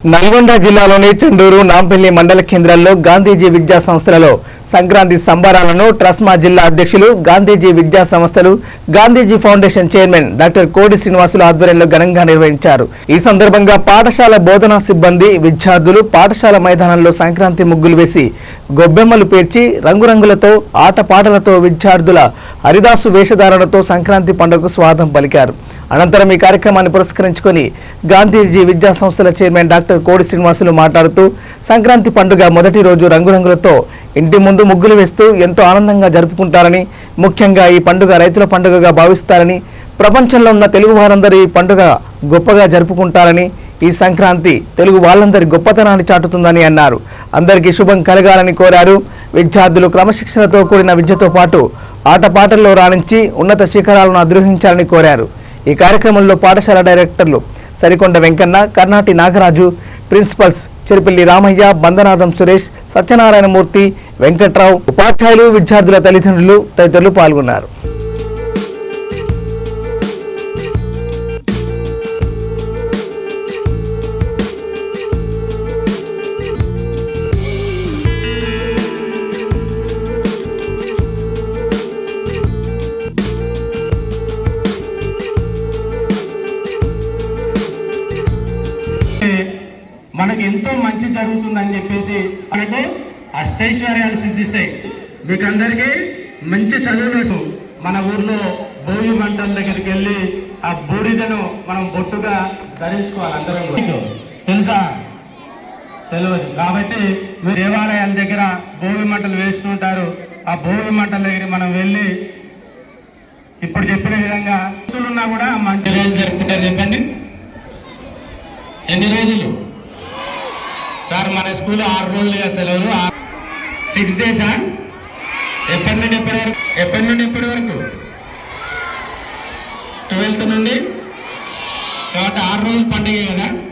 నల్గొండ జిల్లాలోని చెండూరు నాంపల్లి మండల కేంద్రాల్లో గాంధీజీ విద్యా సంస్థలలో సంక్రాంతి సంబరాలను ట్రస్మా జిల్లా అధ్యక్షులు గాంధీజీ విద్యా సంస్థలు గాంధీజీ ఫౌండేషన్ చైర్మన్ డాక్టర్ కోడి శ్రీనివాసులు ఆధ్వర్యంలో ఘనంగా నిర్వహించారు. ఈ సందర్భంగా పాఠశాల బోధనా సిబ్బంది విద్యార్థులు పాఠశాల మైదానంలో సంక్రాంతి ముగ్గులు వేసి గొబ్బెమ్మలు పేర్చి రంగురంగులతో ఆటపాటలతో విద్యార్థుల హరిదాసు వేషధారణతో సంక్రాంతి పండుగకు స్వాగతం పలికారు. అనంతరం ఈ కార్యక్రమాన్ని పురస్కరించుకొని గాంధీజీ విద్యా సంస్థల చైర్మన్ డాక్టర్ కోడి శ్రీనివాసులు మాట్లాడుతూ సంక్రాంతి పండుగ మొదటి రోజు రంగురంగులతో ఇంటి ముందు ముగ్గులు వేస్తూ ఎంతో ఆనందంగా జరుపుకుంటారని ముఖ్యంగా ఈ పండుగ రైతుల పండుగగా భావిస్తారని ప్రపంచంలో ఉన్న తెలుగు వారందరూ ఈ పండుగ గొప్పగా జరుపుకుంటారని ఈ సంక్రాంతి తెలుగు వాళ్ళందరి గొప్పతనాన్ని చాటుతుందని అన్నారు. అందరికీ శుభం కలగాలని కోరారు. విద్యార్థులు క్రమశిక్షణతో కూడిన విద్యతో పాటు ఆటపాటల్లో రాణించి ఉన్నత శిఖరాలను అధిరోహించాలని కోరారు. ఈ కార్యక్రమంలో పాఠశాల డైరెక్టర్లు సరికొండ వెంకన్న కర్ణాటి నాగరాజు ప్రిన్సిపల్స్ చెరిపల్లి రామయ్య బందనాథం సురేష్ సత్యనారాయణమూర్తి వెంకట్రావు ఉపాధ్యాయులు విద్యార్థుల తల్లిదండ్రులు తదితరులు పాల్గొన్నారు. మనకి ఎంతో మంచి జరుగుతుందని చెప్పేసి మనకు అష్టైశ్వర్యాలు సిద్ధిస్తాయి. మీకు అందరికీ మంచి చదువులు మన ఊర్లో భోగి మంటల దగ్గరికి వెళ్ళి ఆ బూడిదను మనం బొట్టుగా ధరించుకోవాలి అందరం తెలుసా? తెలియదు. కాబట్టి మీరు దేవాలయాల దగ్గర భోగి మంటలు వేస్తుంటారు ఆ భోగి మంటల దగ్గర మనం వెళ్ళి ఇప్పుడు చెప్పిన విధంగా ఉన్నా కూడా మంచి రోజు జరుపుకుంటారు చెప్పండి? ఎన్ని రోజులు? సార్ మన స్కూల్ ఆరు రోజులుగా సెలవులు. సిక్స్ డేసా ఎప్పటి నుండి ఎప్పటి వరకు? ఎప్పటి నుండి ఎప్పటి వరకు? ట్వెల్త్ నుండి? కాబట్టి ఆరు రోజులు పండుగ కదా?